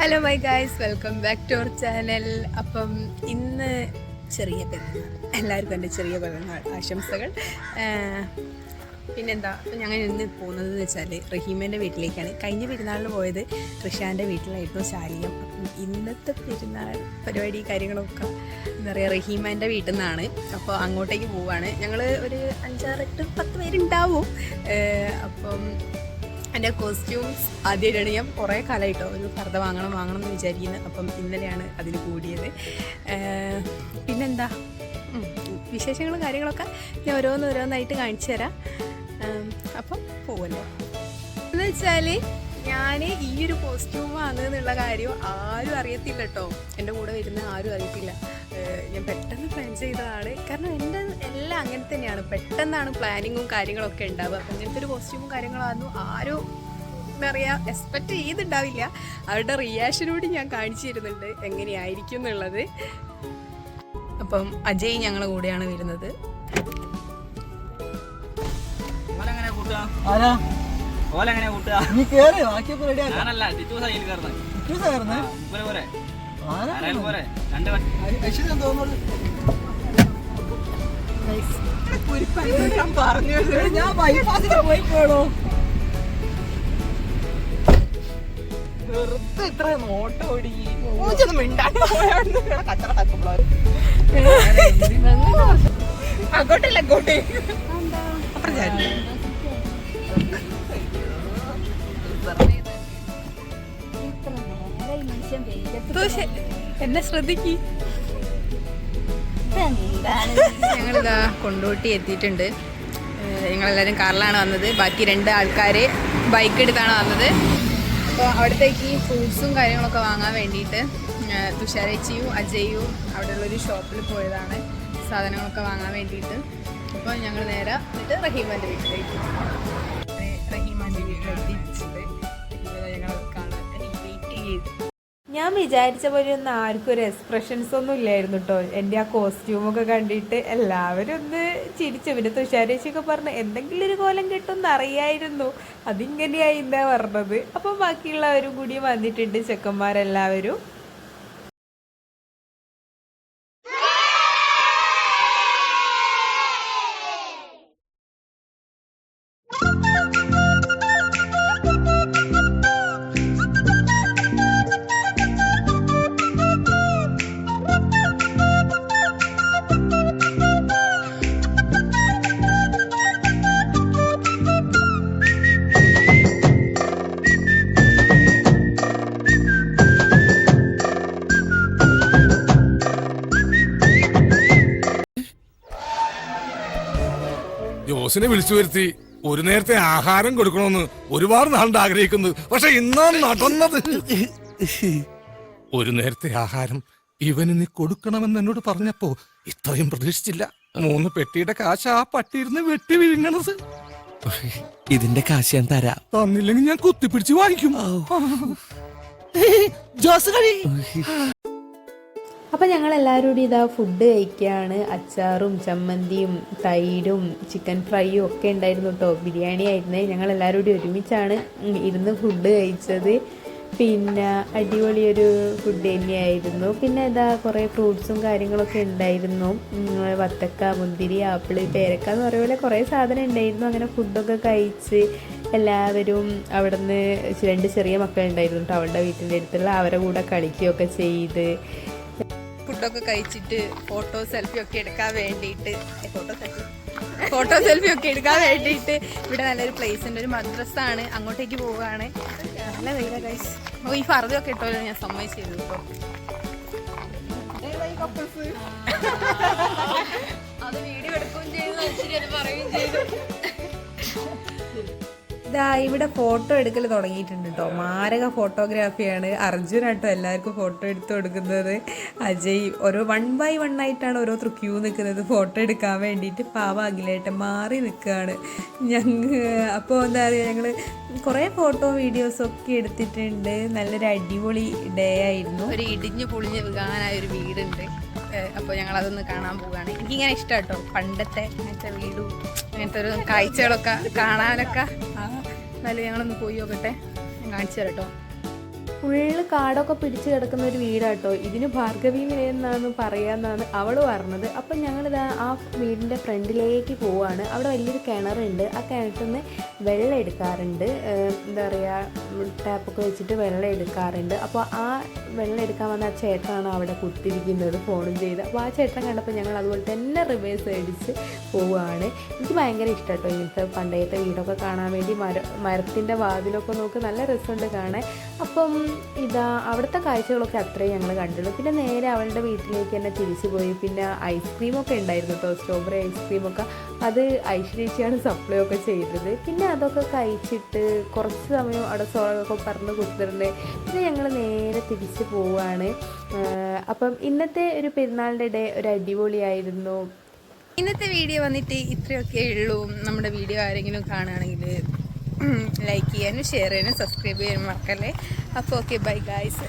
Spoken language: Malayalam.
Hello my guys welcome back to our channel അപ്പം ഇന്ന് ചെറിയ പെരുന്നാൾ. എല്ലാവർക്കും എന്റെ ചെറിയ പെരുന്നാൾ ആശംസകൾ. പിന്നെന്താ? അപ്പം ഞങ്ങൾ ഇന്ന് പോകുന്നത് എന്ന് വെച്ചാൽ റഹീമേന്റെ വീട്ടിലേക്കാണ്. കഴിഞ്ഞ പെരുന്നാളിന് പോയത് റിഷാന്റെ വീട്ടിലായിരുന്നു ശാലിയം. അപ്പം ഇന്നത്തെ പെരുന്നാൾ പരിപാടി കാര്യങ്ങളൊക്കെ എന്താ പറയുക റഹീമേന്റെ വീട്ടിൽ നിന്നാണ്. അപ്പോൾ അങ്ങോട്ടേക്ക് പോവുകയാണ് ഞങ്ങൾ ഒരു അഞ്ചാറ് എട്ട് പത്ത് പേരുണ്ടാവും. അപ്പം എന്റെ കോസ്റ്റ്യൂംസ് ആദ്യമായിട്ടാണ് ഞാൻ കുറേ കാലമായിട്ടോ ഒരു പർദ്ദ വാങ്ങണം വാങ്ങണം എന്ന് വിചാരിക്കുന്നത് അപ്പം ഇന്നലെയാണ് അതിന് കൂടിയത്. പിന്നെന്താ? വിശേഷങ്ങളും കാര്യങ്ങളൊക്കെ ഞാൻ ഓരോന്ന് ഓരോന്നായിട്ട് കാണിച്ചു തരാം. അപ്പം പോകുമല്ലോ എന്ന് വെച്ചാൽ ഞാൻ ഈ ഒരു കോസ്റ്റ്യൂം എന്നുള്ള കാര്യം ആരും അറിയത്തില്ല കേട്ടോ. എന്റെ കൂടെ വരുന്ന ആരും അറിയത്തില്ല. ഞാൻ പെട്ടെന്ന് പ്ലാൻ ചെയ്തതാണ്. കാരണം എന്റെ എല്ലാം അങ്ങനെ തന്നെയാണ്. പെട്ടെന്നാണ് പ്ലാനിങ്ങും കാര്യങ്ങളൊക്കെ ഉണ്ടാവുക. അപ്പം ഇങ്ങനത്തെ ഒരു കോസ്റ്റ്യൂമും കാര്യങ്ങളായിരുന്നു ആരും എന്താ പറയുക എക്സ്പെക്റ്റ് ചെയ്തിട്ടുണ്ടാവില്ല അവരുടെ റിയാക്ഷനോട് ഞാൻ കാണിച്ചു തരുന്നുണ്ട്. എങ്ങനെയായിരിക്കും എന്നുള്ളത്. അപ്പം അജയ് ഞങ്ങളുടെ കൂടെയാണ് വരുന്നത്. ആരാ? ഓലെങ്ങനെ കൂട്ടുക? നീ കേറ് ബാക്കിയൊക്കെ റെഡി ഞാനല്ല കയറുന്നത് പോരെ. ആരാ ആരായാലും പോരെ. രണ്ട് വ- ഐശ്വര്യ തോന്നുന്നത് ഞാൻ പോയി പോണോ വെറുതെ ഇത്ര നോട്ടം ഓടി അങ്ങോട്ടല്ല അങ്ങോട്ടേ. എന്നെ ശ്രദ്ധിക്കി. ഞങ്ങളിതാ കൊണ്ടോട്ടി എത്തിയിട്ടുണ്ട്. ഞങ്ങളെല്ലാവരും കാറിലാണ് വന്നത്. ബാക്കി രണ്ട് ആൾക്കാർ ബൈക്ക് എടുത്താണ് വന്നത്. അപ്പോൾ അവിടത്തേക്ക് ഫ്രൂട്ട്സും കാര്യങ്ങളൊക്കെ വാങ്ങാൻ വേണ്ടിയിട്ട് തുഷാരേച്ചിയും അജയും അവിടെയുള്ളൊരു ഷോപ്പിൽ പോയതാണ്. സാധനങ്ങളൊക്കെ വാങ്ങാൻ വേണ്ടിയിട്ട്. അപ്പോൾ ഞങ്ങൾ നേരെ എന്നിട്ട് റഹീമാന്റെ വീട്ടിലേക്ക്. റഹീമാന്റെ വീട്ടിലെത്തിയിട്ടുണ്ട്. ഞങ്ങൾ കാണാൻ വെയിറ്റ് ചെയ്ത് ഞാൻ വിചാരിച്ച പോലെ ഒന്നും ആർക്കും ഒരു എക്സ്പ്രഷൻസ് ഒന്നും ഇല്ലായിരുന്നു കേട്ടോ എന്റെ ആ കോസ്റ്റ്യൂമൊക്കെ കണ്ടിട്ട് എല്ലാവരും ഒന്ന് ചിരിച്ചു. പിന്നെ തുഷാരേശിയൊക്കെ പറഞ്ഞു എന്തെങ്കിലും ഒരു കോലം കിട്ടുമെന്ന് അറിയായിരുന്നു. അതിങ്ങനെയായി എന്താ പറഞ്ഞത്. അപ്പം ബാക്കിയുള്ളവരും കൂടി വന്നിട്ടുണ്ട് ചെക്കന്മാരെല്ലാവരും. ജോസിനെ വിളിച്ചു വരുത്തി. ഒരു നേരത്തെ ആഹാരം കൊടുക്കണമെന്ന് ഒരുപാട് നാളുണ്ട് ആഗ്രഹിക്കുന്നത്. പക്ഷെ ഇന്നാ നടന്നത്. ഒരു നേരത്തെ ആഹാരം ഇവന് നീ കൊടുക്കണമെന്ന് എന്നോട് പറഞ്ഞപ്പോ ഇത്രയും പ്രതീക്ഷിച്ചില്ല. മൂന്ന് പെട്ടിയുടെ കാശ് ആ പട്ടിയിരുന്ന് വെട്ടി വിഴുങ്ങണത്. ഇതിന്റെ കാശ് ഞാൻ തരാം. തന്നില്ലെങ്കിൽ ഞാൻ കുത്തിപ്പിടിച്ച് വാങ്ങിക്കും. ജോസ് കഴി അപ്പം ഞങ്ങൾ എല്ലാവരും കൂടി ഇതാ ഫുഡ് കഴിക്കുകയാണ് അച്ചാറും ചമ്മന്തിയും തൈരും ചിക്കൻ ഫ്രൈയും ഒക്കെ ഉണ്ടായിരുന്നു കേട്ടോ ബിരിയാണി ആയിരുന്നേ. ഞങ്ങൾ എല്ലാവരും കൂടി ഒരുമിച്ചാണ് ഇരുന്ന് ഫുഡ് കഴിച്ചത്. പിന്നെ അടിപൊളിയൊരു ഫുഡ് തന്നെയായിരുന്നു. പിന്നെ ഇതാ കുറേ ഫ്രൂട്ട്സും കാര്യങ്ങളൊക്കെ ഉണ്ടായിരുന്നു. വത്തക്ക മുന്തിരി ആപ്പിൾ പേരക്ക എന്ന് പറയുന്ന പോലെ കുറേ സാധനം ഉണ്ടായിരുന്നു. അങ്ങനെ ഫുഡൊക്കെ കഴിച്ച് എല്ലാവരും അവിടുന്ന് രണ്ട് ചെറിയ മക്കളുണ്ടായിരുന്നു കേട്ടോ അവളുടെ വീട്ടിന്റെ അടുത്തുള്ള. അവരുടെ കൂടെ കളിക്കുകയൊക്കെ ചെയ്ത്. ഫുഡൊക്കെ കഴിച്ചിട്ട് ഫോട്ടോ സെൽഫി ഒക്കെ എടുക്കാൻ വേണ്ടിയിട്ട് ഫോട്ടോ സെൽഫി ഫോട്ടോ സെൽഫി ഒക്കെ എടുക്കാൻ വേണ്ടിയിട്ട് ഇവിടെ നല്ലൊരു പ്ലേസ് ഉണ്ട്. ഒരു മദ്രസാണ് അങ്ങോട്ടേക്ക് പോവുകയാണ്. നല്ല വെയില ഗൈസ് ഓ ഈ ഫറുതൊക്കെ ഇട്ടോലോ ഞാൻ സമ്മതിച്ചിരുന്നു കേട്ടോ. അത് വീഡിയോ എടുക്കുകയും ചെയ്തു. പറയുകയും ചെയ്തു. ഇതാ ഇവിടെ ഫോട്ടോ എടുക്കൽ തുടങ്ങിയിട്ടുണ്ട് കേട്ടോ മാരക ഫോട്ടോഗ്രാഫിയാണ്. അർജുൻ കേട്ടോ എല്ലാവർക്കും ഫോട്ടോ എടുത്ത് കൊടുക്കുന്നത്. അജയ് ഓരോ വൺ ബൈ വൺ ആയിട്ടാണ് ഓരോരുത്തർ ക്യൂ നിൽക്കുന്നത് ഫോട്ടോ എടുക്കാൻ വേണ്ടിയിട്ട്. പാവ അഖിലേട്ടൻ മാറി നിൽക്കുകയാണ്. ഞങ്ങൾ അപ്പോൾ എന്താ പറയുക ഞങ്ങൾ കുറേ ഫോട്ടോ വീഡിയോസും ഒക്കെ എടുത്തിട്ടുണ്ട്. നല്ലൊരു അടിപൊളി ഡേ ആയിരുന്നു. ഒരു ഇടിഞ്ഞു പൊളിഞ്ഞ് വീകാനായ ഒരു വീടുണ്ട്. അപ്പോൾ ഞങ്ങൾ അതൊന്ന് കാണാൻ പോവുകയാണ്. എനിക്കിങ്ങനെ ഇഷ്ടം കേട്ടോ പണ്ടത്തെ അങ്ങനത്തെ വീടും അങ്ങനത്തെ ഒരു കാഴ്ചകളൊക്കെ കാണാനൊക്കെ. ആ എന്നാലും ഞങ്ങളൊന്ന് പോയി നോക്കട്ടെ. ഞാൻ കാണിച്ചു തരട്ടോ. ഫുള്ള് കാടൊക്കെ പിടിച്ച് കിടക്കുന്ന ഒരു വീടാട്ടോ. ഇതിന് ഭാർഗവി എന്നാണ് പറയാന്നാണ് അവൾ പറഞ്ഞത്. അപ്പം ഞങ്ങളിതാ ആ വീടിന്റെ ഫ്രണ്ടിലേക്ക് പോവാണ്. അവിടെ വലിയൊരു കിണറുണ്ട്. ആ കിണറ്റിൽ നിന്ന് വെള്ളം എടുക്കാറുണ്ട്. എന്താ പറയുക ടാപ്പൊക്കെ വെച്ചിട്ട് വെള്ളം എടുക്കാറുണ്ട്. അപ്പോൾ ആ വെള്ളം എടുക്കാൻ വന്ന ആ ചേട്ടനാണ് അവിടെ കുത്തിരിക്കുന്നത് ഫോണും ചെയ്ത്. അപ്പോൾ ആ ചേട്ടൻ കണ്ടപ്പോൾ ഞങ്ങൾ അതുപോലെ തന്നെ റിവേഴ്സ് അടിച്ച് പോവുകയാണ്. എനിക്ക് ഭയങ്കര ഇഷ്ടം കേട്ടോ ഇങ്ങനത്തെ പണ്ടത്തെ വീടൊക്കെ കാണാൻ വേണ്ടി മര മരത്തിന്റെ വാതിലൊക്കെ നോക്ക് നല്ല രസമുണ്ട് കാണാൻ. അപ്പം ഇതാ അവിടുത്തെ കാഴ്ചകളൊക്കെ അത്രയും ഞങ്ങൾ കണ്ടുള്ളൂ പിന്നെ നേരെ അവളുടെ വീട്ടിലേക്ക് തന്നെ തിരിച്ചു പോയി. പിന്നെ ഐസ്ക്രീമൊക്കെ ഉണ്ടായിരുന്നു കേട്ടോ സ്ട്രോബെറി ഐസ്ക്രീമൊക്കെ അത് ഐശ്വര്യച്ചിയാണ് സപ്ലൈ ഒക്കെ ചെയ്തത്. പിന്നെ അതൊക്കെ കഴിച്ചിട്ട് കുറച്ച് സമയം അവിടെ സോളൊക്കെ പറഞ്ഞ് കൊടുത്തിട്ടുണ്ട് പിന്നെ ഞങ്ങൾ നേരെ തിരിച്ച് പോവുകയാണ് അപ്പം ഇന്നത്തെ ഒരു പെരുന്നാളിന്റെ ഡേ ഒരു അടിപൊളിയായിരുന്നു. ഇന്നത്തെ വീഡിയോ വന്നിട്ട് ഇത്രയൊക്കെ ഉള്ളൂ. നമ്മുടെ വീഡിയോ ആരെങ്കിലും കാണുകയാണെങ്കിൽ ലൈക്ക് ചെയ്യാനും ഷെയർ ചെയ്യാനും സബ്സ്ക്രൈബ് ചെയ്യാനും മറക്കല്ലേ. അപ്പോൾ ഓക്കെ ബൈ ഗായ്സ്